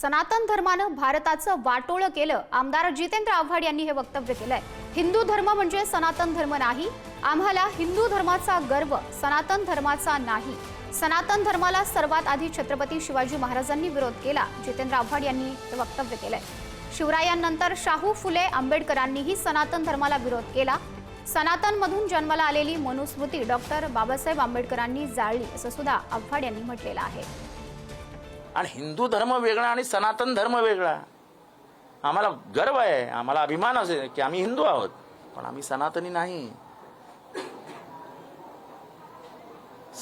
सनातन धर्मानं भारताचं वाटोळं केलं. आमदार जितेंद्र आव्हाड यांनी हे वक्तव्य केलंय. हिंदू धर्म म्हणजे सनातन धर्म नाही. आम्हाला हिंदू धर्माचा गर्व सनातन धर्माचा नाही. सनातन धर्माला सर्वात आधी छत्रपती शिवाजी महाराजांनी विरोध केला जितेंद्र आव्हाड यांनी हे वक्तव्य केलंय. शिवरायांनंतर शाहू फुले आंबेडकरांनीही सनातन धर्माला विरोध केला. सनातनमधून जन्माला आलेली मनुस्मृती डॉक्टर बाबासाहेब आंबेडकरांनी जाळली असं सुद्धा आव्हाड यांनी म्हटलेलं आहे. आणि हिंदू धर्म वेगळा आणि सनातन धर्म वेगळा. आम्हाला गर्व आहे आम्हाला अभिमान असेल की आम्ही हिंदू आहोत पण आम्ही सनातनी नाही.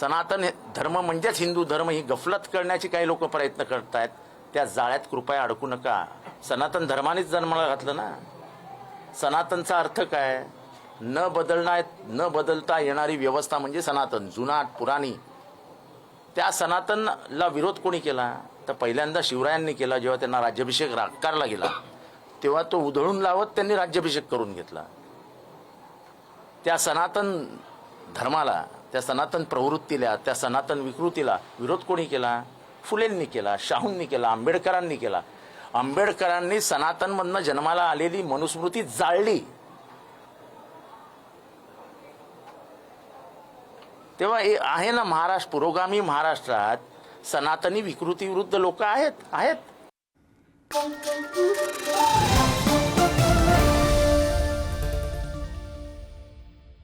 सनातन हे- धर्म म्हणजेच हिंदू धर्म ही गफलत करण्याची काही लोक प्रयत्न करत आहेत त्या जाळ्यात कृपया अडकू नका. सनातन धर्मानेच जन्माला घातलं ना. सनातनचा अर्थ काय? न बदलणार न बदलता येणारी व्यवस्था म्हणजे सनातन. जुनाट पुराणी त्या सनातनला विरोध कोणी केला? तर पहिल्यांदा शिवरायांनी केला जेव्हा त्यांना राज्याभिषेक राकारला गेला. तेव्हा तो उधळून लावत त्यांनी राज्याभिषेक करून घेतला. त्या सनातन धर्माला त्या सनातन प्रवृत्तीला त्या सनातन विकृतीला विरोध कोणी केला? फुलेंनी केला शाहूंनी केला आंबेडकरांनी केला. आंबेडकरांनी सनातनमधनं जन्माला आलेली मनुस्मृती जाळली. तेव्हा हे आहे ना महाराष्ट्र पुरोगामी महाराष्ट्रात सनातनी विकृती विरुद्ध लोक आहेत आहेत.